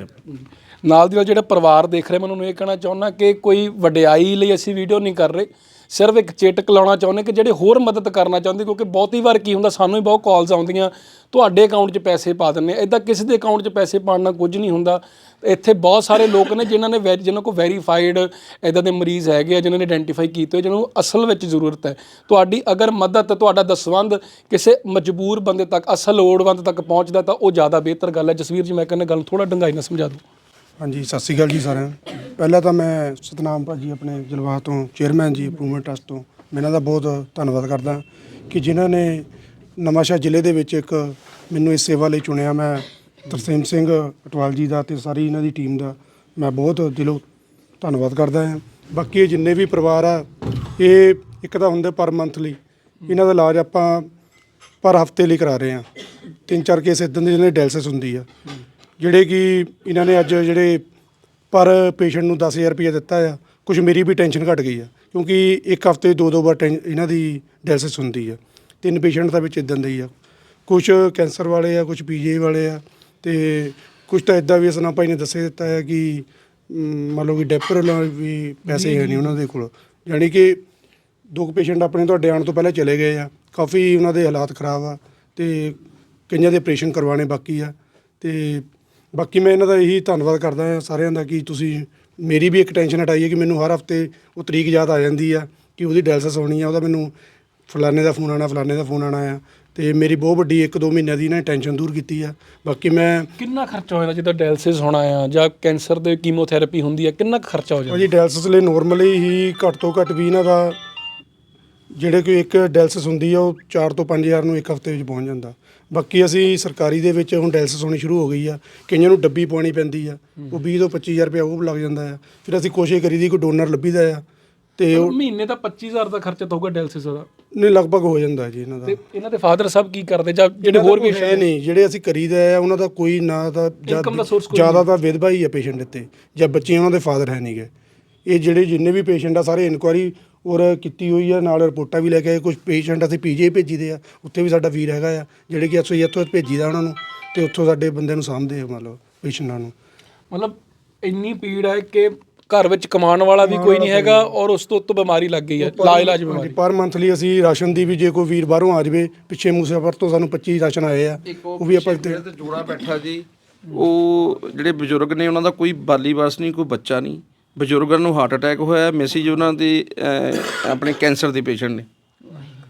Speaker 1: ਨਾਲ ਦੀ ਨਾਲ ਜਿਹੜਾ ਪਰਿਵਾਰ ਦੇਖ ਰਿਹਾ, ਮੈਂ ਉਹਨਾਂ ਨੂੰ ਇਹ ਕਹਿਣਾ ਚਾਹੁੰਦਾ ਕਿ ਕੋਈ ਵਡਿਆਈ ਲਈ ਅਸੀਂ ਵੀਡੀਓ ਨਹੀਂ ਕਰ ਰਹੇ। ਸਿਰਫ ਇੱਕ ਚੇਟਕ ਲਾਉਣਾ ਚਾਹੁੰਦੇ ਕਿ ਜਿਹੜੇ ਹੋਰ ਮਦਦ ਕਰਨਾ ਚਾਹੁੰਦੇ, ਕਿਉਂਕਿ ਬਹੁਤੀ ਵਾਰ ਕੀ ਹੁੰਦਾ, ਸਾਨੂੰ ਹੀ ਬਹੁਤ ਕਾਲਸ ਆਉਂਦੀਆਂ, ਤੁਹਾਡੇ ਅਕਾਊਂਟ 'ਚ ਪੈਸੇ ਪਾ ਦਿੰਨੇ ਇਦਾਂ ਕਿਸੇ ਦੇ ਅਕਾਊਂਟ 'ਚ ਪੈਸੇ ਪਾਉਣ ਨਾਲ ਕੁਝ ਨਹੀਂ ਹੁੰਦਾ। ਇੱਥੇ ਬਹੁਤ ਸਾਰੇ ਲੋਕ ਨੇ ਜਿਨ੍ਹਾਂ ਨੇ ਵੈ- ਜਿਨ੍ਹਾਂ ਕੋਲ ਵੈਰੀਫਾਈਡ ਇਦਾਂ ਦੇ ਮਰੀਜ਼ ਹੈਗੇ ਆ, ਜਿਨ੍ਹਾਂ ਨੇ ਆਇਡੈਂਟੀਫਾਈ ਕੀਤੇ ਹੋਏ ਜਿਹਨਾਂ ਨੂੰ ਅਸਲ ਵਿੱਚ ਜ਼ਰੂਰਤ ਹੈ। ਤੁਹਾਡੀ ਅਗਰ ਮਦਦ, ਤੁਹਾਡਾ ਦਸਵੰਦ ਕਿਸੇ ਮਜਬੂਰ ਬੰਦੇ ਤੱਕ, ਅਸਲ ਲੋੜਵੰਦ ਤੱਕ ਪਹੁੰਚਦਾ, ਤਾਂ ਉਹ ਜ਼ਿਆਦਾ ਬਿਹਤਰ ਗੱਲ ਹੈ। ਜਸਵੀਰ ਜੀ, ਮੈਂ ਕਹਿੰਦਾ ਗੱਲ ਥੋੜਾ ਡੰਗਾਈ ਨਾਲ ਸਮਝਾ ਦੂੰ
Speaker 4: ਹਾਂਜੀ, ਸਤਿ ਸ਼੍ਰੀ ਅਕਾਲ ਜੀ ਸਾਰਿਆਂ ਨੂੰ। ਪਹਿਲਾਂ ਤਾਂ ਮੈਂ ਸਤਨਾਮ ਭਾਜੀ ਆਪਣੇ ਜਲਵਾਹ ਤੋਂ, ਚੇਅਰਮੈਨ ਜੀ ਇੰਪਰੂਵਮੈਂਟ ਟਰਸਟ ਤੋਂ, ਮੈਂ ਇਹਨਾਂ ਦਾ ਬਹੁਤ ਧੰਨਵਾਦ ਕਰਦਾ ਕਿ ਜਿਨ੍ਹਾਂ ਨੇ ਨਵਾਂਸ਼ਹਿਰ ਜ਼ਿਲ੍ਹੇ ਦੇ ਵਿੱਚ ਇੱਕ ਮੈਨੂੰ ਇਸ ਸੇਵਾ ਲਈ ਚੁਣਿਆ। ਮੈਂ ਤਰਸੇਮ ਸਿੰਘ ਅਟਵਾਲ ਜੀ ਦਾ ਤੇ ਸਾਰੀ ਇਹਨਾਂ ਦੀ ਟੀਮ ਦਾ ਮੈਂ ਬਹੁਤ ਦਿਲੋਂ ਧੰਨਵਾਦ ਕਰਦਾ ਹਾਂ। ਬਾਕੀ ਇਹ ਜਿੰਨੇ ਵੀ ਪਰਿਵਾਰ ਆ, ਇਹ ਇੱਕ ਤਾਂ ਹੁੰਦੇ ਪਰ ਮੰਥਲੀ ਇਹਨਾਂ ਦਾ ਇਲਾਜ ਆਪਾਂ ਪਰ ਹਫ਼ਤੇ ਲਈ ਕਰਾ ਰਹੇ ਹਾਂ। ਤਿੰਨ ਚਾਰ ਕੇਸ ਇਦਾਂ ਦੇ ਜਿਹਨਾਂ ਦੀ ਡਾਇਲਸਿਸ ਹੁੰਦੀ ਆ। ਜਿਹੜੇ ਕਿ ਇਹਨਾਂ ਨੇ ਅੱਜ ਜਿਹੜੇ ਪਰ ਪੇਸ਼ੈਂਟ ਨੂੰ 10000 ਰੁਪਏ ਦਿੱਤਾ ਆ ਕੁਝ ਮੇਰੀ ਵੀ ਟੈਨਸ਼ਨ ਘਟ ਗਈ ਆ ਕਿਉਂਕਿ ਇੱਕ ਹਫ਼ਤੇ ਦੋ ਦੋ ਵਾਰ ਟੈਂ ਇਹਨਾਂ ਦੀ ਡਾਇਲਸਿਸ ਹੁੰਦੀ ਆ ਤਿੰਨ ਪੇਸ਼ੈਂਟ ਦਾ ਵਿੱਚ ਇਦਾਂ ਦੇ ਹੀ ਆ ਕੁਝ ਕੈਂਸਰ ਵਾਲੇ ਆ ਕੁਝ ਪੀਜੀ ਵਾਲੇ ਆ ਤੇ ਕੁਝ ਤਾਂ ਇਦਾਂ ਵੀ ਅਸਨਾ ਭਾਈ ਨੇ ਦੱਸੇ ਦਿੱਤਾ ਹੈ ਕਿ ਮ, ਮੰਨ ਲਓ ਕਿ ਡੈਪਰ ਨਾਲ ਵੀ ਪੈਸੇ ਹੈ ਨਹੀਂ ਉਹਨਾਂ ਦੇ ਕੋਲ ਯਾਨੀ ਕਿ ਦੋ ਕੁ ਪੇਸ਼ੈਂਟ ਆਪਣੇ ਤੁਹਾਡੇ ਆਉਣ ਤੋਂ ਪਹਿਲਾਂ ਚਲੇ ਗਏ ਆ ਕਾਫੀ ਉਹਨਾਂ ਦੇ ਹਾਲਾਤ ਖਰਾਬ ਆ ਤੇ ਕਈਆਂ ਦੇ ਆਪਰੇਸ਼ਨ ਕਰਵਾਉਣੇ ਬਾਕੀ ਆ ਤੇ ਬਾਕੀ ਮੈਂ ਇਹਨਾਂ ਦਾ ਇਹੀ ਧੰਨਵਾਦ ਕਰਦਾ ਹਾਂ ਸਾਰਿਆਂ ਦਾ ਕਿ ਤੁਸੀਂ ਮੇਰੀ ਵੀ ਇੱਕ ਟੈਨਸ਼ਨ ਹਟਾਈ ਹੈ ਕਿ ਮੈਨੂੰ ਹਰ ਹਫ਼ਤੇ ਉਹ ਤਰੀਕ ਯਾਦ ਆ ਜਾਂਦੀ ਆ ਕਿ ਉਹਦੀ ਡਾਇਲਸਿਸ ਹੋਣੀ ਆ ਉਹਦਾ ਮੈਨੂੰ ਫਲਾਣੇ ਦਾ ਫੋਨ ਆਣਾ ਫਲਾਣੇ ਦਾ ਫੋਨ ਆਣਾ ਆ। ਤੇ ਮੇਰੀ ਬਹੁਤ ਵੱਡੀ ਇੱਕ ਦੋ ਮਹੀਨਿਆਂ ਦੀ ਨੇ ਟੈਨਸ਼ਨ ਦੂਰ ਕੀਤੀ ਆ। ਬਾਕੀ ਮੈਂ
Speaker 1: ਕਿੰਨਾ ਖਰਚਾ ਹੋ ਜਾਂਦਾ ਜਿੱਦਾਂ ਡਾਇਲਸਿਸ ਹੋਣਾ ਆ ਜਾਂ ਕੈਂਸਰ ਦੇ ਕੀਮੋਥੈਰੇਪੀ ਹੁੰਦੀ ਹੈ ਕਿੰਨਾ ਖਰਚਾ ਹੋ ਜਾਂਦਾ?
Speaker 4: ਭਾਜੀ ਡਾਇਲਸਿਸ ਲਈ ਨਾਰਮਲੀ ਹੀ ਘੱਟ ਤੋਂ ਘੱਟ ਵੀ ਇਹਨਾਂ ਦਾ ਜਿਹੜੇ ਕੋਈ ਇੱਕ ਡਾਇਲਸਿਸ ਹੁੰਦੀ ਆ ਉਹ 4 ਤੋਂ 5000 ਨੂੰ ਇੱਕ ਹਫ਼ਤੇ ਵਿੱਚ ਪਹੁੰਚ ਜਾਂਦਾ। ਬਾਕੀ ਅਸੀਂ ਸਰਕਾਰੀ ਦੇ ਵਿੱਚ ਹੁਣ ਡਾਇਲਸਿਸ ਹੋਣੀ ਸ਼ੁਰੂ ਹੋ ਗਈ ਆ ਕਈਆਂ ਨੂੰ ਡੱਬੀ ਪਾਉਣੀ ਪੈਂਦੀ ਆ ਉਹ 20 ਤੋਂ 25000 ਰੁਪਏ ਉਹ ਲੱਗ ਜਾਂਦਾ ਆ। ਫਿਰ ਅਸੀਂ ਕੋਸ਼ਿਸ਼ ਕਰੀਦੀ ਕੋਈ ਡੋਨਰ ਲੱਭੀਦਾ ਆ ਤੇ ਉਹ
Speaker 1: ਮਹੀਨੇ ਦਾ 25000 ਦਾ ਖਰਚਾ ਤਾਂ ਹੋਊਗਾ ਦਾ।
Speaker 4: ਨੇ ਲਗਭਗ ਹੋ ਜਾਂਦਾ ਜੀ ਇਹਨਾਂ ਦਾ।
Speaker 1: ਤੇ ਇਹਨਾਂ ਦੇ ਫਾਦਰ ਸਾਹਿਬ ਕੀ ਕਰਦੇ? ਜਾਂ ਜਿਹੜੇ ਹੋਰ ਵੀ
Speaker 4: ਹੈ ਨਹੀਂ ਜਿਹੜੇ ਅਸੀਂ ਕਰੀਦਾ ਆ ਉਹਨਾਂ ਦਾ ਕੋਈ ਨਾ ਤਾਂ ਜ਼ਿਆਦਾ ਤਾਂ ਵਿਧਵਾ ਹੀ ਆ ਪੇਸ਼ੈਂਟ ਇੱਥੇ ਜਾਂ ਬੱਚੇ ਉਹਨਾਂ ਦੇ ਫਾਦਰ ਹੈ ਨਹੀਂਗੇ ਇਹ ਜਿਹੜੇ ਜਿੰਨੇ ਵੀ ਪੇਸ਼ੈਂਟ ਆ ਸਾਰੇ ਇਨਕੁਆਰੀ ਔਰ ਕੀਤੀ ਹੋਈ ਆ ਨਾਲ ਰਿਪੋਰਟਾਂ ਵੀ ਲੈ ਕੇ ਆਏ। ਕੁਝ ਪੇਸ਼ੈਂਟ ਅਸੀਂ ਪੀਜੀ ਭੇਜੀਦੇ ਆ ਉੱਥੇ ਵੀ ਸਾਡਾ ਵੀਰ ਹੈਗਾ ਆ ਜਿਹੜੇ ਕਿ ਅਸੀਂ ਇੱਥੋਂ ਭੇਜੀਦਾ ਉਹਨਾਂ ਨੂੰ ਤੇ ਉੱਥੋਂ ਸਾਡੇ ਬੰਦੇ ਨੂੰ ਸਾਂਭਦੇ ਆ ਮਤਲਬ ਪੇਸ਼ੈਂਟਾਂ ਨੂੰ।
Speaker 1: ਮਤਲਬ ਇੰਨੀ ਪੀੜ ਹੈ ਕਿ ਘਰ ਵਿੱਚ ਕਮਾਉਣ ਵਾਲਾ ਵੀ ਕੋਈ ਨਹੀਂ ਹੈਗਾ ਔਰ ਉਸ ਤੋਂ ਉੱਤੋਂ ਬਿਮਾਰੀ ਲੱਗ ਗਈ ਹੈ ਲਾ ਇਲਾਜ ਬਿਮਾਰੀ।
Speaker 4: ਪਰ ਮੰਥਲੀ ਅਸੀਂ ਰਾਸ਼ਨ ਦੀ ਵੀ ਜੇ ਕੋਈ ਵੀਰ ਬਾਹਰੋਂ ਆ ਜਾਵੇ ਪਿੱਛੇ ਮੂਸੇਪੁਰ ਤੋਂ ਸਾਨੂੰ 25 ਰਾਸ਼ਨ ਆਏ ਆ ਉਹ ਵੀ ਆਪਾਂ
Speaker 2: ਜਿਹੜੇ ਤੇ ਜੋੜਾ ਬੈਠਾ ਜੀ ਉਹ ਜਿਹੜੇ ਬਜ਼ੁਰਗ ਨੇ ਉਹਨਾਂ ਦਾ ਕੋਈ ਬਾਲੀ ਵਾਰਸ ਨਹੀਂ ਕੋਈ ਬੱਚਾ ਨਹੀਂ। ਬਜ਼ੁਰਗਾਂ ਨੂੰ ਹਾਰਟ ਅਟੈਕ ਹੋਇਆ ਮਿਸਿਜ ਉਹਨਾਂ ਦੇ ਅਹ, ਆਪਣੇ ਕੈਂਸਰ ਦੇ ਪੇਸ਼ੈਂਟ ਨੇ।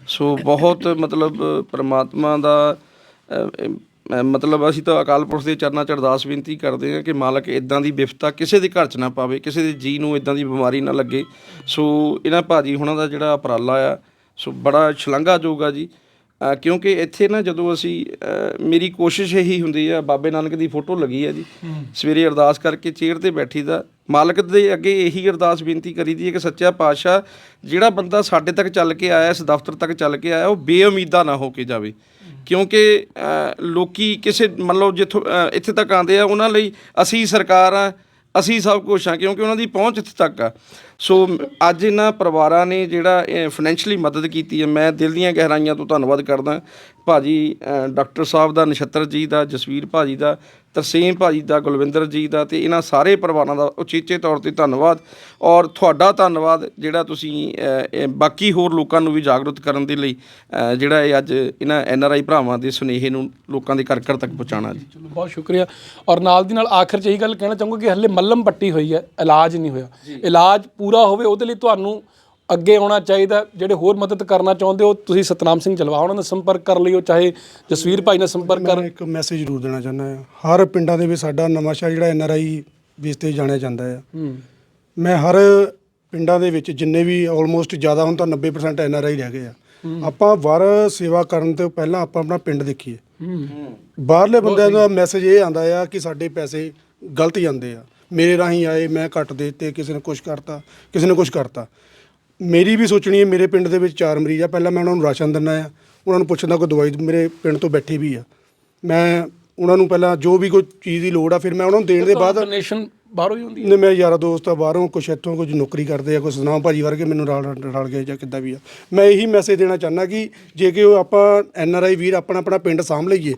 Speaker 2: ਸੋ ਬਹੁਤ ਮਤਲਬ ਪ੍ਰਮਾਤਮਾ ਦਾ ਅਹ, ਅਹ, ਮਤਲਬ ਅਸੀਂ ਤਾਂ ਅਕਾਲ ਪੁਰਖ ਦੇ ਚਰਨਾਂ 'ਚ ਅਰਦਾਸ ਬੇਨਤੀ ਕਰਦੇ ਹਾਂ ਕਿ ਮਾਲਕ ਇਦਾਂ ਦੀ ਵਿਫਤਾ ਕਿਸੇ ਦੇ ਘਰ 'ਚ ਨਾ ਪਾਵੇ ਕਿਸੇ ਦੇ ਜੀ ਨੂੰ ਇਦਾਂ ਦੀ ਬਿਮਾਰੀ ਨਾ ਲੱਗੇ। ਸੋ ਇਹਨਾਂ ਭਾਜੀ ਹੁਣਾਂ ਦਾ ਜਿਹੜਾ ਉਪਰਾਲਾ ਆ ਸੋ ਬੜਾ ਸ਼ਲਾਘਾਯੋਗ ਆ ਜੀ। ਕਿਉਂਕਿ ਇੱਥੇ ਨਾ ਜਦੋਂ ਅਸੀਂ ਮੇਰੀ ਕੋਸ਼ਿਸ਼ ਇਹੀ ਹੁੰਦੀ ਆ ਬਾਬੇ ਨਾਨਕ ਦੀ ਫੋਟੋ ਲੱਗੀ ਆ ਜੀ। ਸਵੇਰੇ ਅਰਦਾਸ ਕਰਕੇ ਚੇਅਰ ਤੇ ਬੈਠੀ ਦਾ। ਮਾਲਕ ਦੇ ਅੱਗੇ ਇਹੀ ਅਰਦਾਸ ਬੇਨਤੀ ਕਰੀਦੀ ਹੈ ਕਿ ਸੱਚਾ ਪਾਤਸ਼ਾਹ ਜਿਹੜਾ ਬੰਦਾ ਸਾਡੇ ਤੱਕ ਚੱਲ ਕੇ ਆਇਆ ਇਸ ਦਫ਼ਤਰ ਤੱਕ ਚੱਲ ਕੇ ਆਇਆ ਉਹ ਬੇਉਮੀਦਾ ਨਾ ਹੋ ਕੇ ਜਾਵੇ। ਕਿਉਂਕਿ ਲੋਕੀ ਕਿਸੇ ਮੰਨ ਲਓ ਜਿੱਥੋਂ ਇੱਥੇ ਤੱਕ ਆਉਂਦੇ ਆ ਉਹਨਾਂ ਲਈ ਅਸੀਂ ਸਰਕਾਰ ਆ ਅਸੀਂ ਸਭ ਕੁਛ ਆ ਕਿਉਂਕਿ ਉਹਨਾਂ ਦੀ ਪਹੁੰਚ ਇੱਥੇ ਤੱਕ ਆ। ਸੋ ਅੱਜ ਇਹਨਾਂ ਪਰਿਵਾਰਾਂ ਨੇ ਜਿਹੜਾ ਫਾਈਨੈਂਸ਼ਲੀ ਮਦਦ ਕੀਤੀ ਹੈ। ਮੈਂ ਦਿਲ ਦੀਆਂ ਗਹਿਰਾਈਆਂ ਤੋਂ ਧੰਨਵਾਦ ਕਰਦਾ। ਭਾਜੀ ਡਾਕਟਰ ਸਾਹਿਬ ਦਾ ਨਛੱਤਰ ਜੀ ਦਾ ਜਸਵੀਰ ਭਾਜੀ ਦਾ ਤਰਸੇਮ ਭਾਜੀ ਦਾ ਗੁਲਵਿੰਦਰ ਜੀ ਦਾ ਤੇ ਇਹਨਾਂ ਸਾਰੇ ਪਰਿਵਾਰਾਂ ਦਾ ਉਚੇਚੇ ਤੌਰ ਤੇ ਧੰਨਵਾਦ। ਔਰ ਤੁਹਾਡਾ ਧੰਨਵਾਦ ਜਿਹੜਾ ਤੁਸੀਂ ਬਾਕੀ ਹੋਰ ਲੋਕਾਂ ਨੂੰ ਵੀ ਜਾਗਰੂਕ ਕਰਨ ਦੇ ਲਈ ਜਿਹੜਾ ਇਹ ਅੱਜ ਇਹਨਾਂ ਐਨ ਆਰ ਆਈ ਭਰਾਵਾਂ ਦੇ ਸੁਨੇਹੇ ਨੂੰ ਲੋਕਾਂ ਦੇ ਘਰ ਘਰ ਤੱਕ ਪਹੁੰਚਾਉਣਾ ਜੀ।
Speaker 1: ਚਲੋ ਬਹੁਤ ਸ਼ੁਕਰੀਆ। ਔਰ ਨਾਲ ਦੀ ਨਾਲ ਆਖਰ ਚ ਇਹੀ ਗੱਲ ਕਹਿਣਾ ਚਾਹੂੰਗਾ ਕਿ ਹੱਲੇ ਮੱਲਮ ਪੱਟੀ ਹੋਈ ਹੈ। ਇਲਾਜ ਨਹੀਂ ਹੋਇਆ। ਇਲਾਜ ਪੂਰਾ ਹੋਵੇ ਉਹਦੇ ਲਈ ਤੁਹਾਨੂੰ ਅੱਗੇ ਆਉਣਾ ਚਾਹੀਦਾ ਜਿਹੜੇ ਹੋਰ ਮਦਦ ਕਰਨਾ ਚਾਹੁੰਦੇ ਹੋ ਤੁਸੀਂ ਸਤਨਾਮ ਸਿੰਘ ਜਲਵਾ ਉਹਨਾਂ ਨਾਲ ਸੰਪਰਕ ਕਰ ਲਿਓ ਚਾਹੇ ਜਸਵੀਰ ਭਾਈ ਨਾਲ ਸੰਪਰਕ ਕਰ।
Speaker 4: ਮੈਂ ਇੱਕ ਮੈਸੇਜ ਜ਼ਰੂਰ ਦੇਣਾ ਚਾਹੁੰਦਾ ਹਾਂ। ਹਰ ਪਿੰਡਾਂ ਦੇ ਵਿੱਚ ਸਾਡਾ ਨਵਾਂ ਸ਼ਹਿਰ ਜਿਹੜਾ ਐਨ ਆਰ ਆਈ ਬੇਸ ਤੇ ਜਾਣਿਆ ਜਾਂਦਾ ਹੈ। ਮੈਂ ਹਰ ਪਿੰਡਾਂ ਦੇ ਵਿੱਚ ਜਿੰਨੇ ਵੀ ਆਲਮੋਸਟ ਜ਼ਿਆਦਾ ਹੁਣ ਤਾਂ 90% ਐਨ ਆਰ ਆਈ ਰਹਿ ਗਏ ਆ। ਆਪਾਂ ਵਰ ਸੇਵਾ ਕਰਨ ਤੋਂ ਪਹਿਲਾਂ ਆਪਾਂ ਆਪਣਾ ਪਿੰਡ ਦੇਖੀਏ। ਬਾਹਰਲੇ ਬੰਦਿਆਂ ਦਾ ਮੈਸੇਜ ਇਹ ਆਂਦਾ ਆ ਕਿ ਸਾਡੇ ਪੈਸੇ ਗਲਤ ਜਾਂਦੇ ਆ। ਮੇਰੇ ਰਾਹੀਂ ਆਏ ਮੈਂ ਕੱਟ ਦੇ ਤੇ ਕਿਸੇ ਨੇ ਕੁਝ ਕਰਤਾ ਕਿਸੇ ਨੇ ਕੁਝ ਕਰਤਾ। ਮੇਰੀ ਵੀ ਸੋਚਣੀ ਹੈ ਮੇਰੇ ਪਿੰਡ ਦੇ ਵਿੱਚ ਚਾਰ ਮਰੀਜ਼ ਆ। ਪਹਿਲਾਂ ਮੈਂ ਉਹਨਾਂ ਨੂੰ ਰਾਸ਼ਨ ਦਿੰਦਾ ਆ ਉਹਨਾਂ ਨੂੰ ਪੁੱਛਦਾ ਕੋਈ ਦਵਾਈ ਮੇਰੇ ਪਿੰਡ ਤੋਂ ਬੈਠੇ ਵੀ ਆ। ਮੈਂ ਉਹਨਾਂ ਨੂੰ ਪਹਿਲਾਂ ਜੋ ਵੀ ਕੋਈ ਚੀਜ਼ ਦੀ ਲੋੜ ਆ ਫਿਰ ਮੈਂ ਉਹਨਾਂ ਨੂੰ ਦੇਣ ਦੇ ਬਾਅਦ
Speaker 1: ਡੋਨੇਸ਼ਨ ਬਾਹਰੋਂ ਹੀ ਹੁੰਦੀ ਹੈ?
Speaker 4: ਨੇ ਮੇਰੇ ਯਾਰਾ ਦੋਸਤ ਆ ਬਾਹਰੋਂ ਕੁਛ ਇੱਥੋਂ ਕੁਝ ਨੌਕਰੀ ਕਰਦੇ ਆ ਕੁਛ ਸੁਨਾਮ ਭਾਜੀ ਵਰਗੇ ਮੈਨੂੰ ਰਲ ਰਲ ਗਏ ਜਾਂ ਕਿੱਦਾਂ ਵੀ ਆ। ਮੈਂ ਇਹੀ ਮੈਸੇਜ ਦੇਣਾ ਚਾਹੁੰਦਾ ਕਿ ਜੇ ਕਿ ਉਹ ਆਪਾਂ ਐਨ ਆਰ ਆਈ ਵੀਰ ਆਪਣਾ ਆਪਣਾ ਪਿੰਡ ਸਾਂਭ ਲਈਏ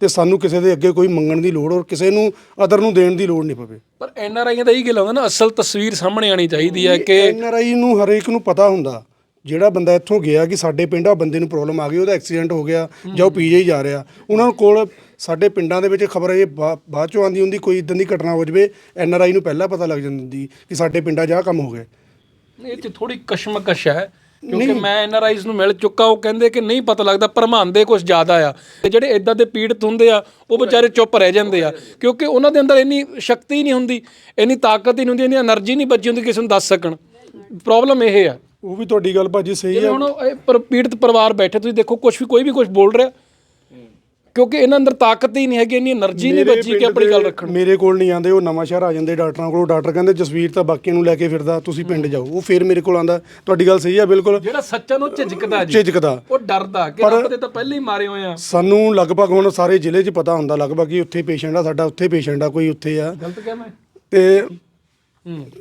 Speaker 4: ਤੇ ਸਾਨੂੰ ਕਿਸੇ ਦੇ ਅੱਗੇ ਕੋਈ ਮੰਗਣ ਦੀ ਲੋੜ ਔਰ ਕਿਸੇ ਨੂੰ ਅਦਰ ਨੂੰ ਦੇਣ ਦੀ ਲੋੜ ਨਹੀਂ ਪਵੇ।
Speaker 1: ਪਰ ਐਨ ਆਰ ਆਈਆਂ ਦਾ ਇਹ ਗੱਲ ਹੁੰਦਾ ਨਾ ਅਸਲ ਤਸਵੀਰ ਸਾਹਮਣੇ ਆਣੀ ਚਾਹੀਦੀ ਹੈ ਕਿ
Speaker 4: ਐਨ ਆਰ ਆਈ ਨੂੰ ਹਰੇਕ ਨੂੰ ਪਤਾ ਹੁੰਦਾ। ਜਿਹੜਾ ਬੰਦਾ ਇੱਥੋਂ ਗਿਆ ਕਿ ਸਾਡੇ ਪਿੰਡਾਂ ਬੰਦੇ ਨੂੰ ਪ੍ਰੋਬਲਮ ਆ ਗਈ ਉਹਦਾ ਐਕਸੀਡੈਂਟ ਹੋ ਗਿਆ ਜਾਂ ਉਹ ਪੀਜੀ ਜਾ ਰਿਹਾ। ਉਹਨਾਂ ਕੋਲ ਸਾਡੇ ਪਿੰਡਾਂ ਦੇ ਵਿੱਚ ਖਬਰ ਇਹ ਬਾਅਦ ਚੋਂ ਆਉਂਦੀ ਹੁੰਦੀ ਕੋਈ ਇਦਾਂ ਦੀ ਘਟਨਾ ਹੋ ਜਵੇ ਐਨ ਆਰ ਆਈ ਨੂੰ ਪਹਿਲਾਂ ਪਤਾ ਲੱਗ ਜਾਂਦੀ ਕਿ ਸਾਡੇ ਪਿੰਡਾਂ 'ਚ ਆਹ ਕੰਮ ਹੋ ਗਿਆ।
Speaker 1: ਇਹ ਤੇ ਥੋੜੀ ਕਸ਼ਮਕਸ਼ ਹੈ ਕਿਉਂਕਿ ਮੈਂ ਐਨਆਰਆਈਜ਼ ਨੂੰ ਮਿਲ ਚੁੱਕਾ ਉਹ ਕਹਿੰਦੇ ਕਿ ਨਹੀਂ ਪਤਾ ਲੱਗਦਾ ਭਰਮਾਉਂਦੇ ਕੁਝ ਜ਼ਿਆਦਾ ਆ। ਤੇ ਜਿਹੜੇ ਇਦਾਂ ਦੇ ਪੀੜਤ ਹੁੰਦੇ ਆ ਉਹ ਵਿਚਾਰੇ ਚੁੱਪ ਰਹਿ ਜਾਂਦੇ ਆ ਕਿਉਂਕਿ ਉਹਨਾਂ ਦੇ ਅੰਦਰ ਇੰਨੀ ਸ਼ਕਤੀ ਨਹੀਂ ਹੁੰਦੀ ਇੰਨੀ ਤਾਕਤ ਹੀ ਨਹੀਂ ਹੁੰਦੀ ਇੰਨੀ એનર્ਜੀ ਨਹੀਂ ਬਚੀ ਹੁੰਦੀ ਕਿਸੇ ਨੂੰ ਦੱਸ ਸਕਣ। ਪ੍ਰੋਬਲਮ ਇਹ ਆ।
Speaker 4: ਉਹ ਵੀ ਤੁਹਾਡੀ ਗੱਲ ਭਾਜੀ ਸਹੀ ਹੈ
Speaker 1: ਹੁਣ ਇਹ ਪੀੜਤ ਪਰਿਵਾਰ ਬੈਠੇ ਤੁਸੀਂ ਦੇਖੋ ਕੁਝ ਵੀ ਕੋਈ ਵੀ ਕੁਝ ਬੋਲ ਰਿਹਾ। ਕਿਉਂਕਿ ਇਹਨਾਂ ਅੰਦਰ ਤਾਕਤ ਹੀ ਨਹੀਂ ਹੈਗੀ ਇੰਨੀ એનર્ਜੀ ਨਹੀਂ
Speaker 4: ਮੇਰੇ
Speaker 1: ਕਿ
Speaker 4: ਪਿੰਡ
Speaker 1: ਆਪਣੀ ਗੱਲ ਰੱਖਣ
Speaker 4: ਮੇਰੇ ਕੋਲ ਨਹੀਂ ਆਂਦੇ ਉਹ ਨਵਾਂ ਸ਼ਹਿਰ ਆ ਜਾਂਦੇ ਡਾਕਟਰਾਂ ਕੋਲ। ਡਾਕਟਰ ਕਹਿੰਦੇ ਜਸਵੀਰ ਤਾਂ ਬਾਕੀਆਂ ਨੂੰ ਲੈ ਕੇ ਫਿਰਦਾ ਤੁਸੀਂ ਪਿੰਡ ਜਾਓ। ਉਹ ਫਿਰ ਮੇਰੇ ਕੋਲ ਆਂਦਾ ਤੁਹਾਡੀ ਗੱਲ ਸਹੀ ਆ ਬਿਲਕੁਲ।
Speaker 1: ਜਿਹੜਾ ਸੱਚਾ ਨੂੰ ਝਿਜਕਦਾ ਜੀ
Speaker 4: ਝਿਜਕਦਾ।
Speaker 1: ਉਹ ਡਰਦਾ ਕਿ ਰੱਬ ਦੇ ਤਾਂ ਪਹਿਲੇ ਹੀ ਮਾਰੇ ਹੋਏ ਆ।
Speaker 4: ਸਾਨੂੰ ਲਗਭਗ ਹੁਣ ਸਾਰੇ ਜ਼ਿਲ੍ਹੇ 'ਚ ਪਤਾ ਹੁੰਦਾ ਲਗਭਗ ਕਿ ਉੱਥੇ ਪੇਸ਼ੈਂਟ ਆ ਸਾਡਾ ਉੱਥੇ ਪੇਸ਼ੈਂਟ ਆ ਕੋਈ ਉੱਥੇ ਆ।
Speaker 1: ਗਲਤ ਕਿਹਾ ਮੈਂ।
Speaker 4: ਤੇ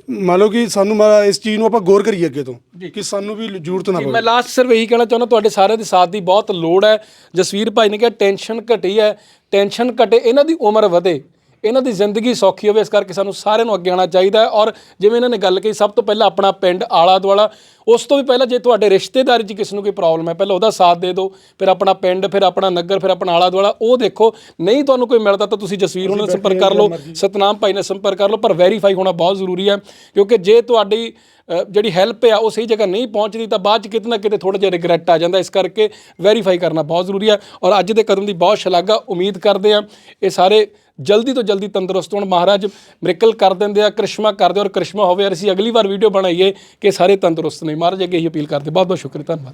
Speaker 4: ਮੰਨ ਲਓ ਕਿ ਸਾਨੂੰ ਮਾ- ਇਸ ਚੀਜ਼ ਨੂੰ ਆਪਾਂ ਗੌਰ ਕਰੀਏ ਅੱਗੇ ਤੋਂ ਕਿ ਸਾਨੂੰ ਵੀ ਜ਼ਰੂਰਤ ਨਾ ਪਵੇ।
Speaker 1: ਮੈਂ ਲਾਸਟ ਸਿਰਫ ਇਹੀ ਕਹਿਣਾ ਚਾਹੁੰਦਾ ਤੁਹਾਡੇ ਸਾਰਿਆਂ ਦੇ ਸਾਥ ਦੀ ਬਹੁਤ ਲੋੜ ਹੈ। ਜਸਵੀਰ ਭਾਈ ਨੇ ਕਿਹਾ ਟੈਨਸ਼ਨ ਘਟੀ ਹੈ ਟੈਨਸ਼ਨ ਘਟੇ ਇਹਨਾਂ ਦੀ ਉਮਰ ਵਧੇ। ਇਹਨਾਂ ਦੀ ਜ਼ਿੰਦਗੀ ਸੌਖੀ ਹੋਵੇ ਇਸ ਕਰਕੇ ਸਾਨੂੰ ਸਾਰਿਆਂ ਨੂੰ ਅੱਗੇ ਆਉਣਾ ਚਾਹੀਦਾ ਹੈ। ਔਰ ਜਿਵੇਂ ਇਹਨਾਂ ਨੇ ਗੱਲ ਕਹੀ ਸਭ ਤੋਂ ਪਹਿਲਾਂ ਆਪਣਾ ਪਿੰਡ ਆਲਾ ਦੁਆਲਾ ਉਸ ਤੋਂ ਵੀ ਪਹਿਲਾਂ ਜੇ ਤੁਹਾਡੇ ਰਿਸ਼ਤੇਦਾਰੀ 'ਚ ਕਿਸੇ ਨੂੰ ਕੋਈ ਪ੍ਰੋਬਲਮ ਹੈ ਪਹਿਲਾਂ ਉਹਦਾ ਸਾਥ ਦੇ ਦਿਓ ਫਿਰ ਆਪਣਾ ਪਿੰਡ ਫਿਰ ਆਪਣਾ ਨਗਰ ਫਿਰ ਆਪਣਾ ਆਲਾ ਦੁਆਲਾ ਉਹ ਦੇਖੋ ਨਹੀਂ ਤੁਹਾਨੂੰ ਕੋਈ ਮਿਲਦਾ ਤਾਂ ਤੁਸੀਂ ਜਸਵੀਰ ਉਹਨਾਂ ਨਾਲ ਸੰਪਰਕ ਕਰ ਲਓ ਸਤਨਾਮ ਭਾਈ ਨਾਲ ਸੰਪਰਕ ਕਰ ਲਓ ਪਰ ਵੈਰੀਫਾਈ ਹੋਣਾ ਬਹੁਤ ਜ਼ਰੂਰੀ ਹੈ ਕਿਉਂਕਿ ਜੇ ਤੁਹਾਡੀ ਜਿਹੜੀ ਹੈਲਪ ਆ ਉਹ ਸਹੀ ਜਗ੍ਹਾ ਨਹੀਂ ਪਹੁੰਚਦੀ ਤਾਂ ਬਾਅਦ ਚ ਕਿਤੇ ਨਾ ਕਿਤੇ ਥੋੜਾ ਜਿਹਾ ਰਿਗਰੈਟ ਆ ਜਾਂਦਾ ਇਸ ਕਰਕੇ ਵੈਰੀਫਾਈ ਕਰਨਾ ਬਹੁਤ ਜ਼ਰੂਰੀ ਹੈ। ਔਰ ਅੱਜ ਦੇ ਕਦਮ ਦੀ ਬਹੁਤ ਸ਼ਲਾਘਾ ਉਮੀਦ ਕਰਦੇ ਆ ਇਹ ਸਾਰੇ ਜਲਦੀ ਤੋਂ ਜਲਦੀ ਤੰਦਰੁਸਤ ਹੋਣ। ਮਹਾਰਾਜ ਮਿਰਕਲ ਕਰ ਦਿੰਦੇ ਆ, ਕ੍ਰਿਸ਼ਮਾ ਕਰਦੇ ਔਰ ਕ੍ਰਿਸ਼ਮਾ ਹੋਵੇ ਔਰ ਅਸੀਂ ਅਗਲੀ ਵਾਰ ਵੀਡੀਓ ਬਣਾਈਏ ਕਿ ਸਾਰੇ ਤੰਦਰੁਸਤ ਨੇ। ਮਹਾਰਾਜ ਅੱਗੇ ਹੀ ਅਪੀਲ ਕਰਦੇ ਬਹੁਤ ਬਹੁਤ ਸ਼ੁਕਰੀਆ, ਧੰਨਵਾਦ।